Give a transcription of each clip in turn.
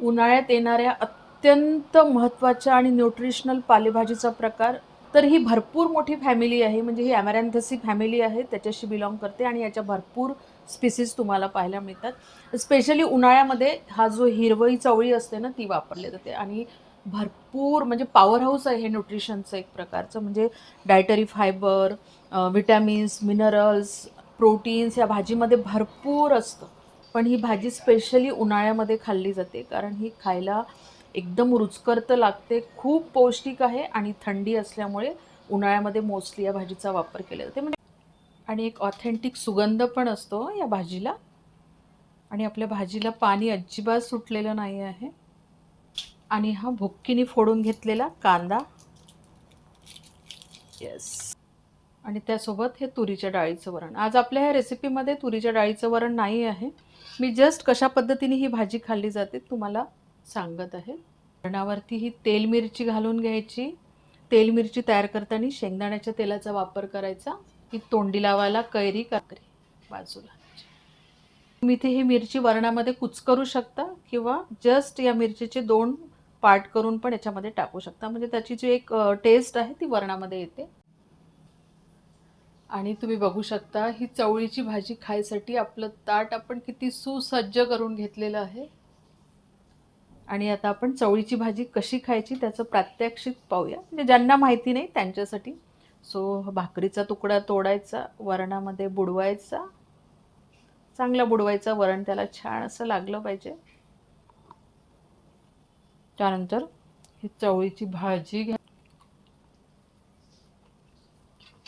उन्हाळ्यात येणाऱ्या अत्यंत महत्त्वाच्या आणि न्यूट्रिशनल पालेभाजीचा प्रकार तर ही भरपूर मोठी फॅमिली आहे. म्हणजे ही ॲमॅरॅन्थसी फॅमिली आहे त्याच्याशी बिलॉंग करते आणि याच्या भरपूर स्पीसीज तुम्हाला पाहायला मिळतात. स्पेशली उन्हाळ्यामध्ये हा जो हिरवळी चवळी असते ना ती वापरली जाते. आणि भरपूर म्हणजे पॉवर हाऊस आहे हे न्यूट्रिशनचं एक प्रकारचं. म्हणजे dietary fibre vitamins minerals proteins या भाजीमध्ये भरपूर असतं. पण ही भाजी स्पेशली उन्हाळ्यामध्ये खाल्ली जाते. कारण ही खायला एकदम रुचकर तर लागते. खूप पौष्टिक आहे आणि थंडी असल्यामुळे उन्हाळ्यामध्ये मोस्टली या भाजीचा वापर केला जाते. म्हणजे आणि एक ऑथेंटिक सुगंध पण असतो या भाजीला. आणि आपल्या भाजीला पाणी अजिबात सुटलेलं नाही आहे. आणि हा भुक्कीने फोडून घेतलेला कांदा. येस आणि त्यासोबत हे तुरीच्या डाळीचं वरण. आज आपल्या ह्या रेसिपीमध्ये तुरीच्या डाळीचं वरण नाही आहे. मी जस्ट कशा पद्धतीने ही भाजी खाल्ली जाते तुम्हाला सांगत आहे. वरणावरती ही तेल मिरची घालून घ्यायची. तेल मिरची तयार करताना शेंगदाण्याच्या तेलाचा वापर करायचा. ही तोंडी लावायला कैरी काकरी बाजूला. तुम्ही इथे ही मिरची वरणामध्ये कुचकरू शकता किंवा जस्ट या मिरचीचे दोन पार्ट करून पण याच्यामध्ये टाकू शकता. म्हणजे त्याची जी एक टेस्ट आहे ती वरणामध्ये येते. आणि तुम्ही बघू शकता ही चवळीची भाजी खायसाठी आपलं ताट आपण किती सुसज्ज करून घेतलेलं आहे. आणि आता आपण चवळीची भाजी कशी खायची त्याचं प्रात्यक्षिक पाहूया. म्हणजे ज्यांना माहिती नाही त्यांच्यासाठी. सो भाकरीचा तुकडा तोडायचा वरणामध्ये बुडवायचा. चांगला बुडवायचा वरण त्याला छान असं लागलं पाहिजे. त्यानंतर ही चवळीची भाजी घ्या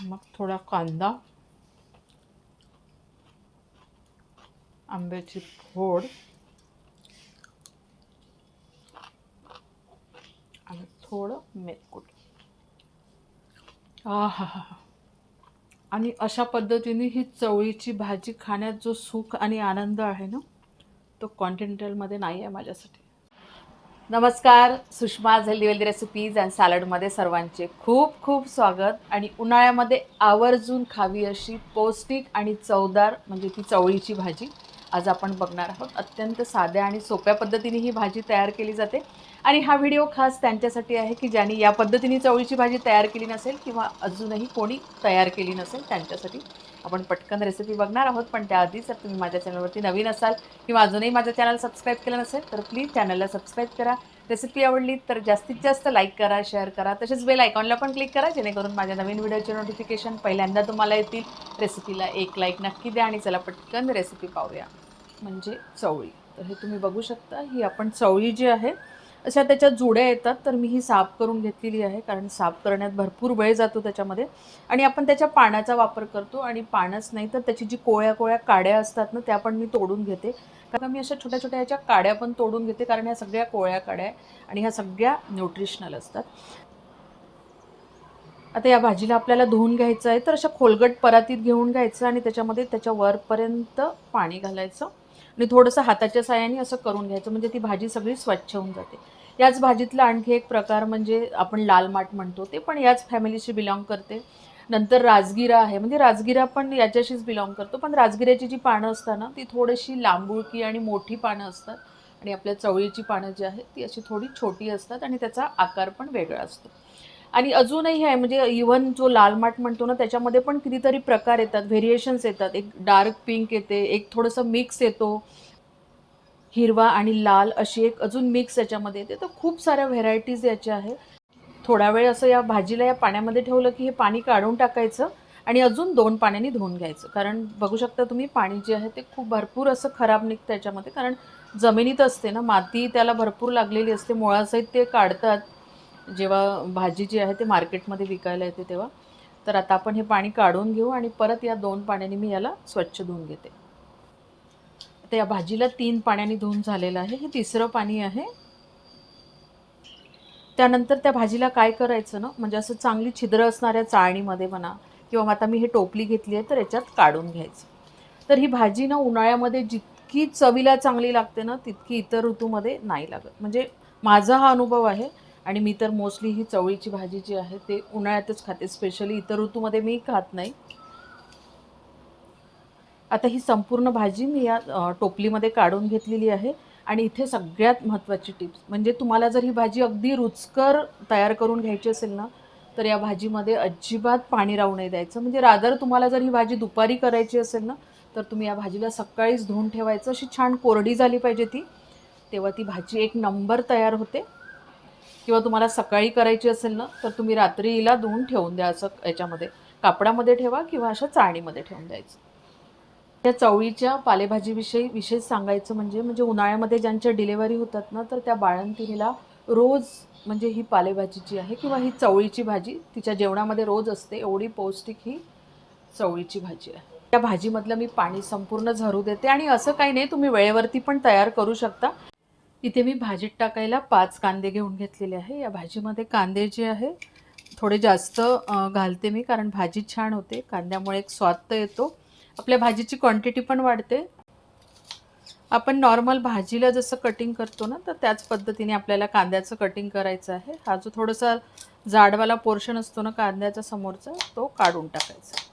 मग थोडा कांदा आंब्याची फोड आणि थोडं मेथकूट. आ हा हा आणि अशा पद्धतीने ही चवळीची भाजी खाण्यात जो सुख आणि आनंद आहे ना तो कॉन्टिनेंटलमध्ये नाही आहे माझ्यासाठी. नमस्कार Sushma healthy wealthy recipes and सॅलडमध्ये सर्वांचे खूप खूप स्वागत. आणि उन्हाळ्यामध्ये आवर्जून खावी अशी पौष्टिक आणि चवदार म्हणजे ती चवळीची भाजी आज आपण बघणार आहोत. अत्यंत साध्या आणि सोप्या पद्धतीने ही भाजी तयार केली जाते. आणि हा व्हिडिओ खास त्यांच्यासाठी आहे की ज्यांनी या पद्धतीने चवळीची भाजी तयार केली नसेल किंवा अजूनही कोणी तयार केली नसेल त्यांच्यासाठी. आपण पटकन रेसिपी बघणार आहोत. पण त्याआधी जर तुम्ही माझ्या चॅनलवरती नवीन असाल किंवा अजूनही माझं चॅनल सबस्क्राईब केलं नसेल तर प्लीज चॅनलला सबस्क्राईब करा. रेसिपी आवडली तर जास्तीत जास्त लाईक करा शेअर करा. तसेच बेल आयकॉनला पण क्लिक करा जेणेकरून माझ्या नवीन व्हिडिओचे नोटिफिकेशन पहिल्यांदा तुम्हाला येतील. रेसिपीला एक लाईक नक्की द्या आणि चला पटकन रेसिपी पाहूया. म्हणजे चवळी. तर हे तुम्ही बघू शकता. ही आपण चवळी जी आहे अशा त्याच्यात जुड्या येतात तर मी ही साफ करून घेतलेली आहे कारण साफ करण्यात भरपूर वेळ जातो त्याच्यामध्ये. आणि आपण त्याच्या पाण्याचा वापर करतो आणि पानच नाही तर त्याची जी कोळ्या कोळ्या काड्या असतात ना त्या पण मी तोडून घेते. कारण मी अशा छोट्या छोट्या ह्याच्या काड्या पण तोडून घेते कारण ह्या सगळ्या कोळ्या काड्या आहे आणि ह्या सगळ्या न्यूट्रिशनल असतात. आता या भाजीला आपल्याला धुवून घ्यायचं आहे तर अशा खोलगट परातीत घेऊन घ्यायचं आणि त्याच्यामध्ये त्याच्या वरपर्यंत पाणी घालायचं. आणि थोडंसं हाताच्या साह्याने असं करून घ्यायचं म्हणजे ती भाजी सगळी स्वच्छ होऊन जाते. याच भाजीतला आणखी एक प्रकार म्हणजे आपण लाल माठ म्हणतो ते पण याच फॅमिलीशी बिलॉंग करते. नंतर राजगिरा आहे म्हणजे राजगिरा पण याच्याशीच बिलॉंग करतो पण राजगिऱ्याची जी पानं असतात ना ती थोडीशी लांबुळकी आणि मोठी पानं असतात. आणि आपल्या चवळीची पानं जी आहेत ती अशी थोडी छोटी असतात आणि त्याचा आकार पण वेगळा असतो. आणि अजूनही आहे म्हणजे इव्हन जो लाल माठ म्हणतो ना त्याच्यामध्ये पण कितीतरी प्रकार येतात व्हेरिएशन्स येतात. एक डार्क पिंक येते एक थोडंसं मिक्स येतो. हिरवा आणि लाल अशी एक अजून मिक्स याच्यामध्ये येते. तर खूप साऱ्या व्हेरायटीज याच्या आहे. थोडा वेळ असं या भाजीला या पाण्यामध्ये ठेवलं की हे पाणी काढून टाकायचं आणि अजून दोन पाण्याने धुवून घ्यायचं. कारण बघू शकता तुम्ही पाणी जे आहे ते खूप भरपूर असं खराब निघतं याच्यामध्ये. कारण जमिनीत असते ना माती त्याला भरपूर लागलेली असते. मुळासहित ते काढतात. जेव्हा भाजी जी आहे ते मार्केटमध्ये विकायला येते तेव्हा तर आता आपण हे पाणी काढून घेऊ आणि परत या दोन पाण्याने मी याला स्वच्छ धुवून घेते. आता या भाजीला तीन पाण्याने धुवून झालेलं आहे. हे तिसरं पाणी आहे. त्यानंतर त्या भाजीला काय करायचं ना म्हणजे असं चांगली छिद्र असणाऱ्या चाळणीमध्ये म्हणा किंवा मग आता मी हे टोपली घेतली आहे तर याच्यात काढून घ्यायचं. तर ही भाजी ना उन्हाळ्यामध्ये जितकी चवीला चांगली लागते ना तितकी इतर ऋतूमध्ये नाही लागत. म्हणजे माझा हा अनुभव आहे आणि मी तर मोस्टली ही चवळीची भाजी जी आहे ते उन्हाळ्यातच खाते. स्पेशली इतर ऋतूमध्ये मी खात नाही. आता ही संपूर्ण भाजी मी या टोपलीमध्ये काढून घेतलेली आहे आणि इथे सगळ्यात महत्त्वाची टिप्स. म्हणजे तुम्हाला जर ही भाजी अगदी रुचकर तयार करून घ्यायची असेल ना तर या भाजीमध्ये अजिबात पाणी राहू नाही द्यायचं. म्हणजे रादर तुम्हाला जर ही भाजी दुपारी करायची असेल ना तर तुम्ही या भाजीला सकाळीच धुवून ठेवायचं. अशी छान कोरडी झाली पाहिजे ती. तेव्हा ती भाजी एक नंबर तयार होते. किंवा तुम्हाला सकाळी करायची असेल ना तर तुम्ही रात्रीला धुवून ठेवून द्या असं याच्यामध्ये. कापडामध्ये ठेवा किंवा अशा चाळणीमध्ये ठेवून द्यायचं. त्या चवळीच्या पालेभाजीविषयी विशेष सांगायचं म्हणजे म्हणजे उन्हाळ्यामध्ये ज्यांच्या डिलेवरी होतात ना तर त्या बाळंतिणीला रोज म्हणजे ही पालेभाजी जी आहे किंवा ही चवळीची भाजी तिच्या जेवणामध्ये रोज असते एवढी पौष्टिक ही चवळीची भाजी आहे. त्या भाजीमधलं मी पाणी संपूर्ण झरू देते आणि असं काही नाही तुम्ही वेळेवरती पण तयार करू शकता. इथे मी भाजीत टाकायला पाच कांदे घेऊन घेतलेले आहे. या भाजीमध्ये कांदे जे आहे थोडे जास्त घालते मी कारण भाजी छान होते. कांद्यामुळे एक स्वाद तर येतो. आपल्या भाजीची क्वांटिटी पण वाढते. आपण नॉर्मल भाजीला जसं कटिंग करतो ना तर त्याच पद्धतीने आपल्याला कांद्याचं कटिंग करायचं आहे. हा जो थोडासा जाडवाला पोर्शन असतो ना कांद्याचा समोरचा तो काढून टाकायचा.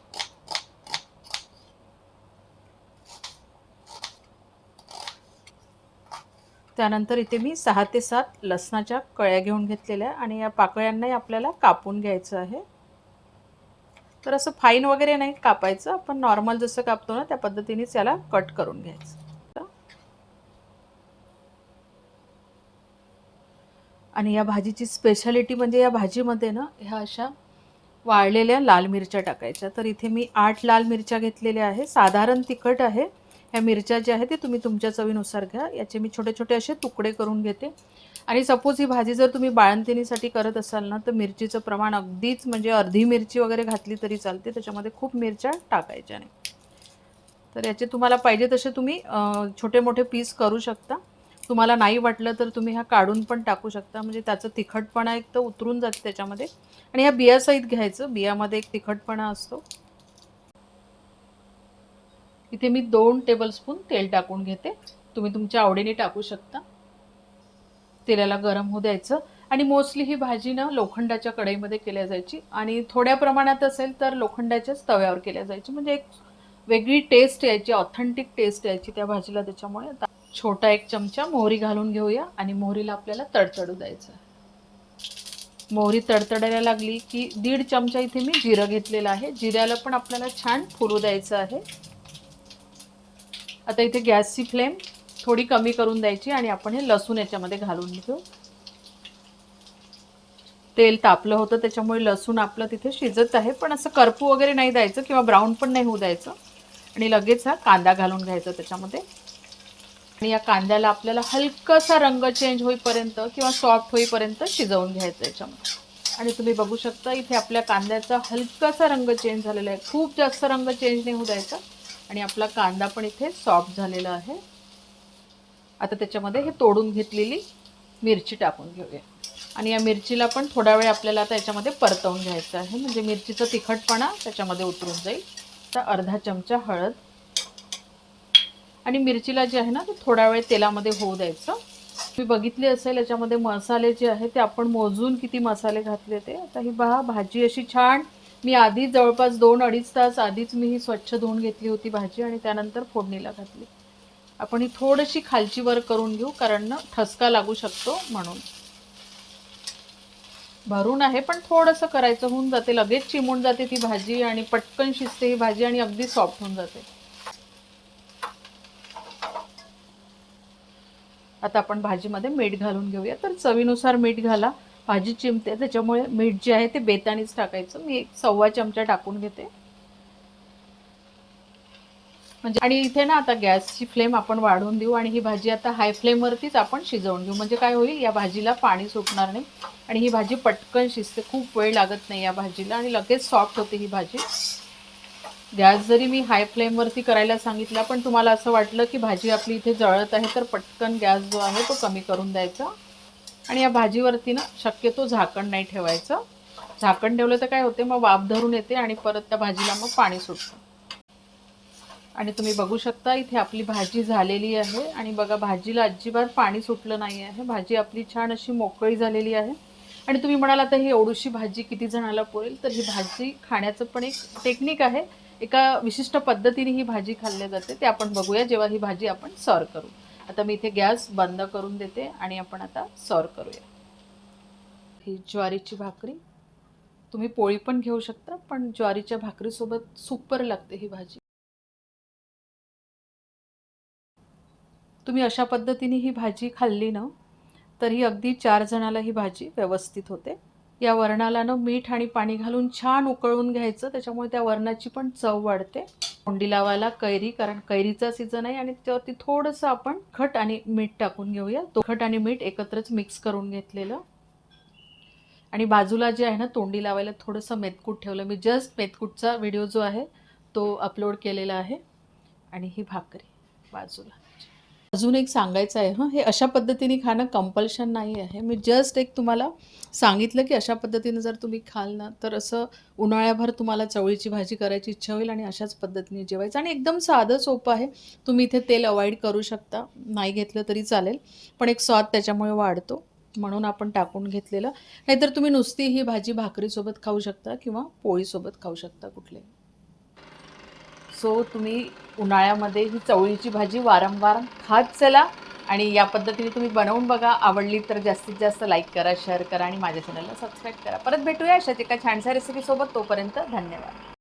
त्यानंतर इथे मी सहा ते सात लसणाच्या कळ्या घेऊन घेतलेल्या आणि या पाकळ्यांनाही आपल्याला कापून घ्यायचं आहे. तर असं फाईन वगैरे नाही कापायचं आपण नॉर्मल जसं कापतो ना त्या पद्धतीनेच याला कट करून घ्यायचं. आणि या भाजीची स्पेशालिटी म्हणजे या भाजीमध्ये ना ह्या अशा वाळलेल्या लाल मिरच्या टाकायच्या. तर इथे मी आठ लाल मिरच्या घेतलेल्या आहे साधारण तिखट आहे. ह्या मिरच्या ज्या आहेत ते तुम्ही तुमच्या चवीनुसार घ्या. याचे मी छोटे छोटे असे तुकडे करून घेते. आणि सपोज ही भाजी जर तुम्ही बाळंतिणीसाठी करत असाल ना तर मिरचीचं प्रमाण अगदीच म्हणजे अर्धी मिरची वगैरे घातली तरी चालते. त्याच्यामध्ये खूप मिरच्या टाकायच्या नाही. तर याचे तुम्हाला पाहिजे तसे तुम्ही छोटे मोठे पीस करू शकता. तुम्हाला नाही वाटलं तर तुम्ही ह्या काढून पण टाकू शकता. म्हणजे त्याचं तिखटपणा एक तर उतरून जाते त्याच्यामध्ये. आणि ह्या बियासहित घ्यायचं. बियामध्ये एक तिखटपणा असतो. इथे मी दोन टेबलस्पून तेल टाकून घेते. तुम्ही तुमच्या आवडीने टाकू शकता. तेलाला गरम होऊ द्यायचं. आणि मोस्टली ही भाजी ना लोखंडाच्या कढईमध्ये केल्या जायची. आणि थोड्या प्रमाणात असेल तर लोखंडाच्याच तव्यावर केल्या जायची. म्हणजे एक वेगळी टेस्ट यायची ऑथेंटिक टेस्ट यायची त्या भाजीला त्याच्यामुळे. आता छोटा एक चमचा मोहरी घालून घेऊया. आणि मोहरीला आपल्याला तडतडू द्यायचं. मोहरी तडतडायला लागली की दीड चमचा इथे मी जिरं घेतलेलं आहे. जिऱ्याला पण आपल्याला छान फुलू द्यायचं आहे. आता इथे गॅसची फ्लेम थोडी कमी करून द्यायची आणि आपण हे लसूण याच्यामध्ये घालून घेऊ. तेल तापलं होतं त्याच्यामुळे लसूण आपलं तिथे शिजत आहे पण असं करपू वगैरे नाही द्यायचं किंवा ब्राऊन पण नाही होऊ द्यायचं. आणि लगेच हा कांदा घालून घ्यायचा त्याच्यामध्ये. आणि या कांद्याला आपल्याला हलकासा रंग चेंज होईपर्यंत किंवा सॉफ्ट होईपर्यंत शिजवून घ्यायचं याच्यामध्ये. आणि तुम्ही बघू शकता इथे आपल्या कांद्याचा हलकासा रंग चेंज झालेला आहे. खूप जास्त रंग चेंज नाही होऊ द्यायचा. आणि आपला कांदा पण इथे सॉफ्ट झालेला आहे. आता त्याच्यामध्ये हे तोडून घेतलेली मिरची टाकून घेऊया. आणि या मिरचीला पण थोडा वेळ आपल्याला आता याच्यामध्ये परतवून घ्यायचं आहे. म्हणजे मिरचीचा तिखटपणा त्याच्यामध्ये उतरून जाईल. तर अर्धा चमचा हळद. आणि मिरचीला जे आहे ना ते थोडा वेळ तेलामध्ये होऊ द्यायचं. तुम्ही बघितली असेल याच्यामध्ये मसाले जे आहे ते आपण मोजून किती मसाले घातले ते. आता ही बहा भाजी अशी छान मी आधी जवळपास दोन अडीच तास आधीच मी ही स्वच्छ धुवून घेतली होती भाजी आणि त्यानंतर फोडणीला घातली. आपण ही थोडीशी खालची वर करून घेऊ कारण ना ठसका लागू शकतो म्हणून. भरून आहे पण थोडंसं करायचं होऊन जाते. लगेच चिमून जाते ती भाजी आणि पटकन शिजते ही भाजी आणि अगदी सॉफ्ट होऊन जाते. आता आपण भाजीमध्ये मीठ घालून घेऊया. तर चवीनुसार मीठ घाला. भाजी चिमते त्याच्यामुळे मीठ जे आहे ते बेतानीच टाकायचं. मी एक सव्वा चमचा टाकून घेते. म्हणजे आणि इथे ना आता गॅसची फ्लेम आपण वाढवून देऊ आणि ही भाजी आता हाय फ्लेमवरतीच आपण शिजवून घेऊ. म्हणजे काय होईल या भाजीला पाणी सुटणार नाही आणि ही भाजी पटकन शिजते. खूप वेळ लागत नाही या भाजीला आणि लगेच सॉफ्ट होते ही भाजी. गॅस जरी मी हाय फ्लेमवरती करायला सांगितला पण तुम्हाला असं वाटलं की भाजी आपली इथे जळत आहे तर पटकन गॅस जो आहे तो कमी करून द्यायचा. आणि या भाजीवरती ना शक्यतो झाकण नाही ठेवायचं. झाकण ठेवलं तर काय होते मग वाफ धरून येते आणि परत त्या भाजीला मग पाणी सुटतं. आणि तुम्ही बघू शकता इथे आपली भाजी झालेली आहे आणि बघा भाजीला अजिबात पाणी सुटलं नाही आहे. भाजी आपली छान अशी मोकळी झालेली आहे. आणि तुम्ही म्हणाला तर ही एवढीशी भाजी किती जणाला पुरेल? तर ही भाजी खाण्याचं पण एक टेक्निक आहे. एका विशिष्ट पद्धतीने ही भाजी खाल्ली जाते. ते आपण बघूया जेव्हा ही भाजी आपण सर्व करू. आता मी इथे गॅस बंद करून देते आणि आपण आता सर्व करूया. ही ज्वारीची भाकरी तुम्ही पोळी पण घेऊ शकता पण ज्वारीच्या भाकरीसोबत सुपर लागते ही भाजी. तुम्ही अशा पद्धतीने ही भाजी खाल्ली ना तर ही अगदी चार जणाला ही भाजी व्यवस्थित होते. या वरणाला ना मीठ आणि पाणी घालून छान उकळून घ्यायचं त्याच्यामुळे त्या वरणाची पण चव वाढते. तोंडी लावायला कैरी कारण कैरीचा सीझन आहे आणि त्यावरती थोडंसं आपण खट आणि मीठ टाकून घेऊया. तो खट आणि मीठ एकत्रच मिक्स करून घेतलेलं. आणि बाजूला जे आहे ना तोंडी लावायला थोडंसं मेतकूट ठेवलं. मी जस्ट मेतकूटचा व्हिडिओ जो आहे तो अपलोड केलेला आहे. आणि ही भाकरी बाजूला. अजून एक सांगायचं आहे हं. हे अशा पद्धतीने खाणं कंपल्शन नाही आहे. मी जस्ट एक तुम्हाला सांगितलं की अशा पद्धतीने जर तुम्ही खाल ना तर असं उन्हाळ्याभर तुम्हाला चवळीची भाजी करायची इच्छा होईल आणि अशाच पद्धतीने जेवायचं. आणि एकदम साधं सोपं आहे. तुम्ही इथे तेल अवॉइड करू शकता. नाही घेतलं तरी चालेल. पण एक स्वाद त्याच्यामुळे वाढतो. म्हणून आपण टाकून घेतलेलं. नाहीतर तुम्ही नुसती ही भाजी भाकरीसोबत खाऊ शकता किंवा पोळीसोबत खाऊ शकता कुठले सो तुम्ही उन्हाळ्यामध्ये ही चवळीची भाजी वारंवार खात चला आणि या पद्धतीने तुम्ही बनवून बघा. आवडली तर जास्तीत जास्त लाईक करा शेअर करा आणि माझ्या चॅनलला सबस्क्राईब करा. परत भेटूया अशाच एका छानशा रेसिपीसोबत तोपर्यंत धन्यवाद.